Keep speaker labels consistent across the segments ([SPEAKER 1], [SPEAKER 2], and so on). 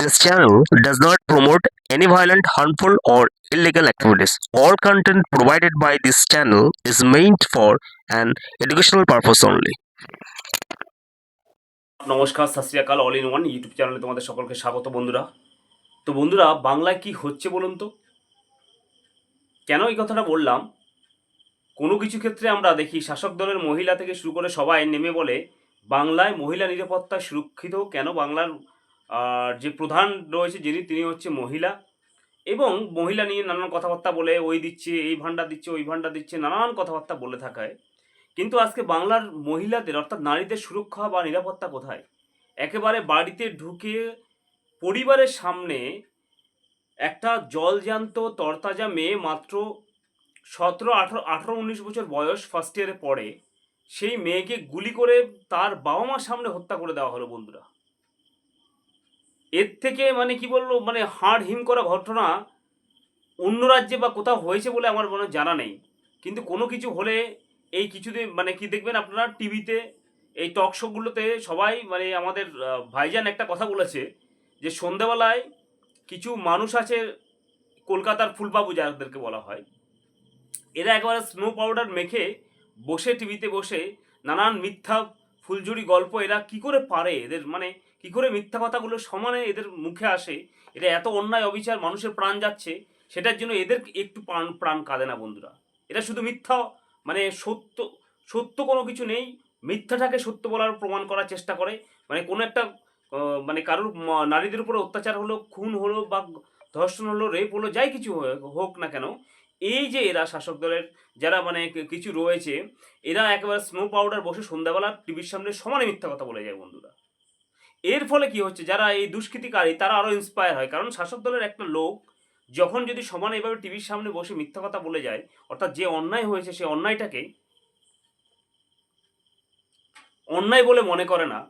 [SPEAKER 1] This channel does not promote any violent, harmful, or illegal activities. All content provided by this channel is meant for an educational purpose only.
[SPEAKER 2] নমস্কার আকাল all in one YouTube চ্যানেলে তোমাদের সকলকে স্বাগত বন্ধুরা তো বন্ধুরা বাংলায় কি হচ্ছে বলুন তো কেন এই কথাটা বললাম কোনো কিছু ক্ষেত্রে আমরা দেখি শাসক দলের মহিলা থেকে শুরু করে সবাই নেমে বলে বাংলায় মহিলা নিরাপত্তা সুরক্ষিত কেন বাংলার যে প্রধান রয়েছে যিনি, তিনি হচ্ছে মহিলা। এবং মহিলা নিয়ে নানান কথাবার্তা বলে, ওই দিচ্ছে, এই ভান্ডার দিচ্ছে, ওই ভান্ডার দিচ্ছে, নানান কথাবার্তা বলে থাকায়। কিন্তু আজকে বাংলার মহিলাদের, অর্থাৎ নারীদের সুরক্ষা বা নিরাপত্তা কোথায়? একেবারে বাড়িতে ঢুকে পরিবারের সামনে একটা জলজান্ত, তরতাজা মেয়ে মাত্র সতেরো, আঠারো আঠারো, উনিশ বছর বয়স ফার্স্ট ইয়ারে পড়ে, সেই মেয়েকে গুলি করে তার বাবা মার সামনে হত্যা করে দেওয়া হলো বন্ধুরা। এর থেকে মানে কি বলল মানে হাড় হিম করা ঘটনা অন্য রাজ্যে বা কোথাও হয়েছে বলে আমার মনে জানা নেই। কিন্তু কোনো কিছু হলে এই কিছুদিন মানে কি দেখবেন আপনারা টিভিতে, এই টক শোগুলোতে সবাই মানে আমাদের ভাইজান একটা কথা বলেছে যে সন্ধেবেলায় কিছু মানুষ আছে কলকাতার ফুলবাবু যাদেরকে বলা হয়। এরা একেবারে স্নো পাউডার মেখে বসে টিভিতে বসে নানান মিথ্যা, ফুলঝুরি গল্প এরা কি করে পারে? এদের মানে কি করে মিথ্যা কথাগুলো সমানে এদের মুখে আসে? এটা এত অন্যায় অবিচার মানুষের প্রাণ যাচ্ছে, সেটার জন্য এদের একটু প্রাণ প্রাণ কাঁদে না বন্ধুরা। এটা শুধু মিথ্যা মানে সত্য সত্য কোনো কিছু নেই। মিথ্যাটাকে সত্য বলার প্রমাণ করার চেষ্টা করে। মানে কোনো একটা মানে কারোর নারীদের উপরে অত্যাচার হলো, খুন হলো বা ধর্ষণ হলো, রেপ হলো, যাই কিছু হোক না কেন, এই যে এরা শাসক দলের যারা মানে কিছু রয়েছে, এরা একেবারে স্নো পাউডার বসে সন্ধ্যাবেলা টিভির সামনে সমানে মিথ্যা কথা বলে যায় বন্ধুরা। এর ফলে কি হচ্ছে? যারা এই দুষ্কৃতিকারী, তারা আরও ইন্সপায়ার হয়। কারণ শাসক দলের একটা লোক যখন যদি সমানে এভাবে টিভির সামনে বসে মিথ্যা কথা বলে যায়, অর্থাৎ যে অন্যায় হয়েছে সেই অন্যায়টাকে অন্যায় বলে মনে করে না,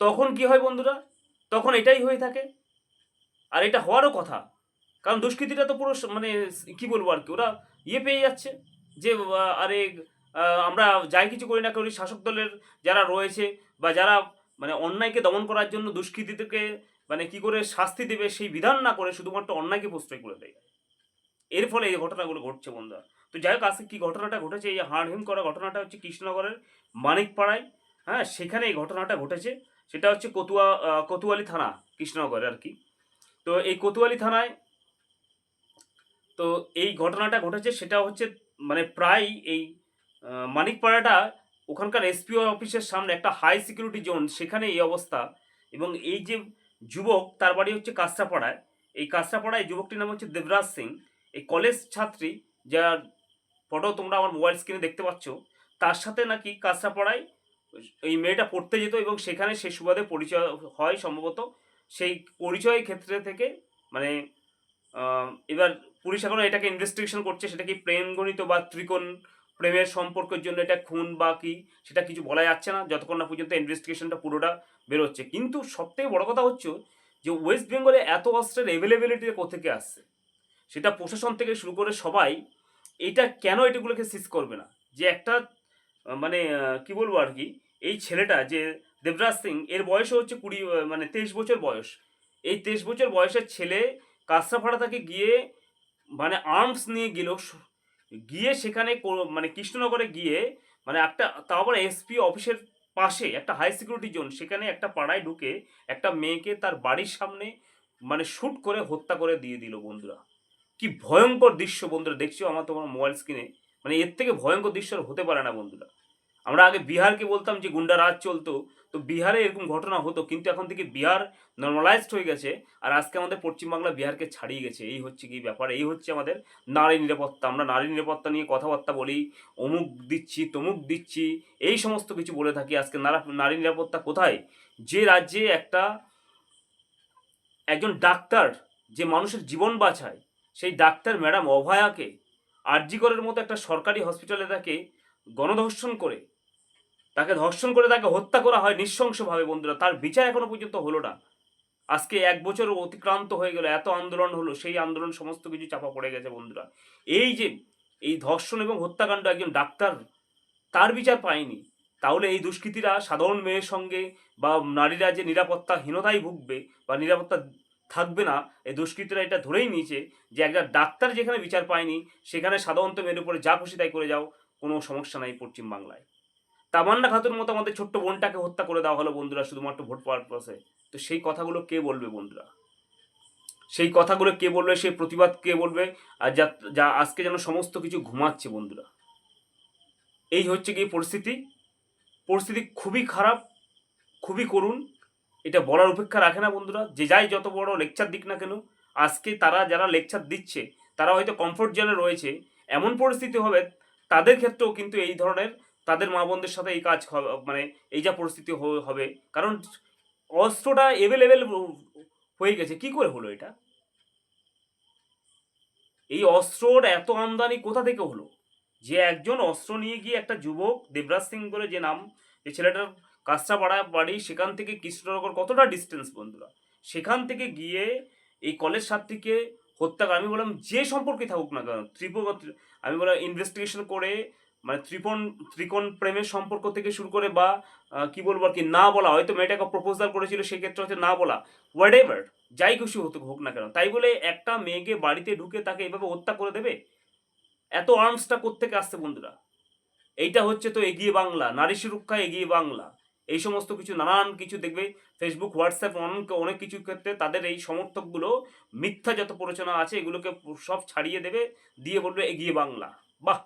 [SPEAKER 2] তখন কি হয় বন্ধুরা? তখন এটাই হয়ে থাকে। আর এটা হওয়ারও কথা। কারণ দুষ্কৃতীরা তো পুরো মানে কি বলব আর কি, ওরা ইয়ে পেয়ে যাচ্ছে যে আরে আমরা যাই কিছু করি না করি, শাসক দলের যারা রয়েছে বা যারা মানে অন্যায়কে দমন করার জন্য দুষ্কৃতীদেরকে মানে কি করে শাস্তি দেবে সেই বিধান না করে শুধুমাত্র অন্যায়কে প্রশ্রয় করে দেয়। এর ফলে এই ঘটনাগুলো ঘটছে বন্ধুরা। তো যাই হোক, আজকে কী ঘটনাটা ঘটেছে? এই হাড়হিম করা ঘটনাটা হচ্ছে কৃষ্ণনগরের মানিকপাড়ায়। হ্যাঁ সেখানে এই ঘটনাটা ঘটেছে। সেটা হচ্ছে কতুয়া কোতোয়ালি থানা, কৃষ্ণনগরে আর কি। তো এই কোতোয়ালি থানায় তো এই ঘটনাটা ঘটেছে। সেটা হচ্ছে মানে প্রায় এই মানিকপাড়াটা ওখানকার এসপিও অফিসের সামনে একটা হাই সিকিউরিটি জোন সেখানে এই অবস্থা। এবং এই যে যুবক, তার বাড়ি হচ্ছে কাঁচরাপাড়ায়। এই কাঁচরাপাড়ায় এই যুবকটির নাম হচ্ছে দেবরাজ সিং। এই কলেজ ছাত্রী, যার ফটো তোমরা আমার মোবাইল স্ক্রিনে দেখতে পাচ্ছ, তার সাথে নাকি কাঁচরাপাড়ায় এই মেয়েটা পড়তে যেত এবং সেখানে সে সুবাদে পরিচয় হয় সম্ভবত। সেই পরিচয় ক্ষেত্রে থেকে মানে এবার পুলিশ এখনও এটাকে ইনভেস্টিগেশন করছে, সেটা কি প্রেম গণিত বা ত্রিকোণ প্রেমের সম্পর্কের জন্য এটা খুন বা কি, সেটা কিছু বলা যাচ্ছে না, যতক্ষণ না পর্যন্ত ইনভেস্টিগেশনটা পুরোটা বেরোচ্ছে। কিন্তু সবথেকে বড় কথা হচ্ছে যে ওয়েস্ট বেঙ্গলে এত অস্ত্রের অ্যাভেলেবিলিটি কোথেকে আসছে? সেটা প্রশাসন থেকে শুরু করে সবাই এটা কেন এটাগুলোকে সিজ করবে না? যে একটা মানে কি বলব আর কি, এই ছেলেটা যে দেবরাজ সিং, এর বয়স হচ্ছে কুড়ি মানে তেইশ বছর বয়স। এই তেইশ বছর বয়সের ছেলে কাঁচরাপাড়া থেকে গিয়ে মানে আর্মস নিয়ে গেল গিয়ে সেখানে মানে কৃষ্ণনগরে গিয়ে মানে একটা, তাও আবার এসপি অফিসের পাশে একটা হাই সিকিউরিটি জোন সেখানে একটা পাড়ায় ঢুকে একটা মেয়েকে তার বাড়ির সামনে মানে শ্যুট করে হত্যা করে দিয়ে দিল বন্ধুরা। কি ভয়ঙ্কর দৃশ্য বন্ধুরা, দেখছ আমার তোমার মোবাইল স্ক্রিনে মানে এর থেকে ভয়ঙ্কর দৃশ্য হতে পারে না বন্ধুরা। আমরা আগে বিহারকে বলতাম যে গুন্ডা রাজ চলতো, তো বিহারে এরকম ঘটনা হতো, কিন্তু এখন থেকে বিহার নর্মালাইজড হয়ে গেছে, আর আজকে আমাদের পশ্চিমবাংলা বিহারকে ছাড়িয়ে গেছে। এই হচ্ছে কি ব্যাপার? এই হচ্ছে আমাদের নারী নিরাপত্তা। আমরা নারী নিরাপত্তা নিয়ে কথাবার্তা বলি, অমুক দিচ্ছি, তমুক দিচ্ছি, এই সমস্ত কিছু বলে থাকি। আজকে নারা, নারী নিরাপত্তা কোথায়? যে রাজ্যে একটা, একজন ডাক্তার যে মানুষের জীবন বাঁচায়, সেই ডাক্তার ম্যাডাম অভয়াকে আরজিকরের মতো একটা সরকারি হসপিটালে তাকে গণধর্ষণ করে তাকে ধর্ষণ করে তাকে হত্যা করা হয় নৃশংসভাবে, বন্ধুরা। তার বিচার এখনও পর্যন্ত হলো না। আজকে এক বছর অতিক্রান্ত হয়ে গেল, এত আন্দোলন হলো, সেই আন্দোলন সমস্ত কিছু চাপা পড়ে গেছে, বন্ধুরা। এই যে, এই ধর্ষণ এবং হত্যাকাণ্ড, একজন ডাক্তার তার বিচার পায়নি। তাহলে এই দুষ্কৃতীরা সাধারণ মেয়ের সঙ্গে বা নারীরা যে নিরাপত্তাহীনতায় ভুগবে বা নিরাপত্তা থাকবে না, এই দুষ্কৃতীরা এটা ধরেই নিয়েছে যে একটা ডাক্তার যেখানে বিচার পায়নি, সেখানে সাধারণত মেয়ের উপরে যা খুশি তাই করে যাও, কোনো সমস্যা নাই পশ্চিম বাংলায় তামান্না খাতুর মতো আমাদের ছোট্ট বোনটাকে হত্যা করে দেওয়া হলো বন্ধুরা শুধুমাত্র ভোট পাওয়ার প্রসে তো সেই কথাগুলো কে বলবে বন্ধুরা? সেই কথাগুলো কে বলবে, সেই প্রতিবাদ কে বলবে, আর যা যা আজকে যেন সমস্ত কিছু ঘুমাচ্ছে বন্ধুরা। এই হচ্ছে গিয়ে পরিস্থিতি। পরিস্থিতি খুবই খারাপ, খুবই করুণ। এটা বলার অপেক্ষা রাখে না বন্ধুরা। যে যাই যত বড় লেকচার দিক না কেন, আজকে তারা যারা লেকচার দিচ্ছে, তারা হয়তো কমফোর্ট জোনে রয়েছে। এমন পরিস্থিতি হবে, তাদের ক্ষেত্রেও কিন্তু এই ধরনের তাদের মা বোনদের সাথে এই কাজ মানে এই যা পরিস্থিতি হবে। কারণ অস্ত্রটা এভেলেবেল হয়ে গেছে। কি করে হলো এটা? এই অস্ত্রর এত আমদানি কোথা থেকে হলো? যে একজন অস্ত্র নিয়ে গিয়ে একটা যুবক, দেবরাজ সিং করে যে নাম, যে ছেলেটার কাঁচরাপাড়া বাড়ি, সেখান থেকে কৃষ্ণনগর কতটা ডিস্টেন্স বন্ধুরা? সেখান থেকে গিয়ে এই কলেজ ছাত্রীকে হত্যা আমি বললাম যে সম্পর্কে থাকুক না কেন ত্রিপ আমি বললাম ইনভেস্টিগেশন করে মানে ত্রিপন, ত্রিকোণ প্রেমের সম্পর্ক থেকে শুরু করে বা কি বলব আর কি, না বলা, হয়তো মেয়েটাকে প্রপোজাল করেছিল, সেক্ষেত্রে হচ্ছে না বলা হোয়াট এভার যাই খুশি হতো হোক না কেন, তাই বলে একটা মেয়েকে বাড়িতে ঢুকে তাকে এভাবে হত্যা করে দেবে? এত আর্মসটা কোত্থেকে আসছে বন্ধুরা? এইটা হচ্ছে তো এগিয়ে বাংলা, নারী সুরক্ষা এগিয়ে বাংলা, এই সমস্ত কিছু, নানান কিছু দেখবে ফেসবুক হোয়াটসঅ্যাপ অনেক অনেক কিছু ক্ষেত্রে তাদের এই সমর্থকগুলো মিথ্যা যত প্ররোচনা আছে, এগুলোকে সব ছাড়িয়ে দেবে, দিয়ে বলবে এগিয়ে বাংলা, বাহ!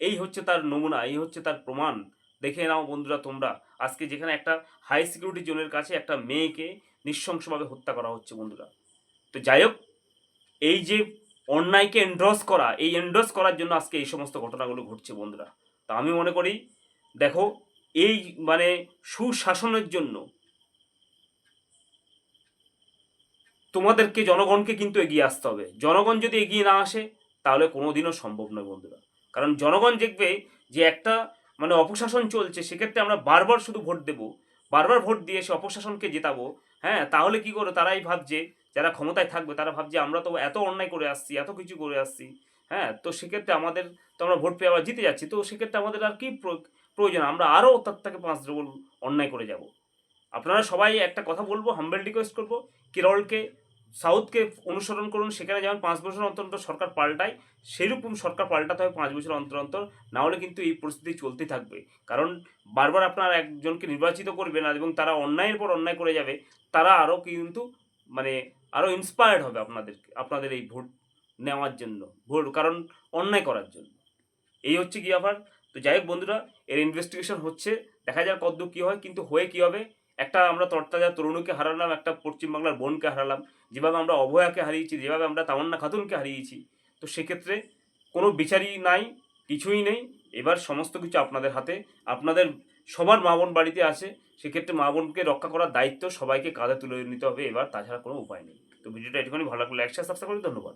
[SPEAKER 2] এই হচ্ছে তার নমুনা, এই হচ্ছে তার প্রমাণ। দেখে নাও বন্ধুরা তোমরা। আজকে যেখানে একটা হাই সিকিউরিটি জোনের কাছে একটা মেয়েকে নৃশংসভাবে হত্যা করা হচ্ছে বন্ধুরা। তো যাই হোক, এই যে অন্যায়কে এন্ড্রস করা, এই এন্ড্রস করার জন্য আজকে এই সমস্ত ঘটনাগুলো ঘটছে বন্ধুরা। তা আমি মনে করি, দেখো, এই মানে সুশাসনের জন্য তোমাদেরকে, জনগণকে কিন্তু এগিয়ে আসতে হবে। জনগণ যদি এগিয়ে না আসে, তাহলে কোনোদিনও সম্ভব নয় বন্ধুরা। কারণ জনগণ দেখবে যে একটা মানে অপশাসন চলছে, সেক্ষেত্রে আমরা বারবার শুধু ভোট দেব, বারবার ভোট দিয়ে সে অপশাসনকে জেতাবো হ্যাঁ তাহলে কি করে তারাই ভাবছে, যারা ক্ষমতায় থাকবে, তারা ভাবছে আমরা তো এত অন্যায় করে আসছি, এত কিছু করে আসছি হ্যাঁ তো সেক্ষেত্রে আমাদের তো আমরা ভোট পেয়ে আবার জিতে যাচ্ছি, তো সেক্ষেত্রে আমাদের আর কি প্র- প্রয়োজন? আমরা আরও তার থেকে পাঁচ ডবল অন্যায় করে যাব। আপনারা সবাই একটা কথা বলব হাম্বেল রিকোয়েস্ট করব, কেরলকে সাউথকে অনুসরণ করুন, সেখানে যেমন পাঁচ বছর অন্তর অন্তর সরকার পাল্টায়, সেরকম সরকার পাল্টাতে হবে পাঁচ বছর অন্তর অন্তর। না হলে কিন্তু এই পরিস্থিতি চলতে থাকবে। কারণ বারবার আপনারা একজনকে নির্বাচিত করবেন আর এবং তারা অন্যায়ের পর অন্যায় করে যাবে, তারা আরও কিন্তু মানে আরও ইন্সপায়ার্ড হবে আপনাদের আপনাদের এই ভোট নেওয়ার জন্য, ভোট, কারণ অন্যায় করার জন্য। এই হচ্ছে কি ব্যাপার? তো যাই হোক বন্ধুরা, এর ইনভেস্টিগেশন হচ্ছে, দেখা যাক কদ্দূর কী হয়, কিন্তু হয়ে কী হবে? একটা আমরা তরতাজা তরুণীকে হারালাম, একটা পশ্চিমবাংলার বোনকে হারালাম, যেভাবে আমরা অভয়াকে হারিয়েছি, যেভাবে আমরা তামান্না খাতুনকে হারিয়েছি, তো সেক্ষেত্রে কোনো বিচারই নাই, কিছুই নেই। এবার সমস্ত কিছু আপনাদের হাতে, আপনাদের সবার মা বোন বাড়িতে আছে, সেক্ষেত্রে মা বোনকে রক্ষা করার দায়িত্ব সবাইকে কাঁধে তুলে নিতে হবে, এবার তাছাড়া কোনো উপায় নেই। তো ভিডিওটা এটুখানি ভালো লাগলে একসাথে সাবস্ক্রাইব করে ধন্যবাদ।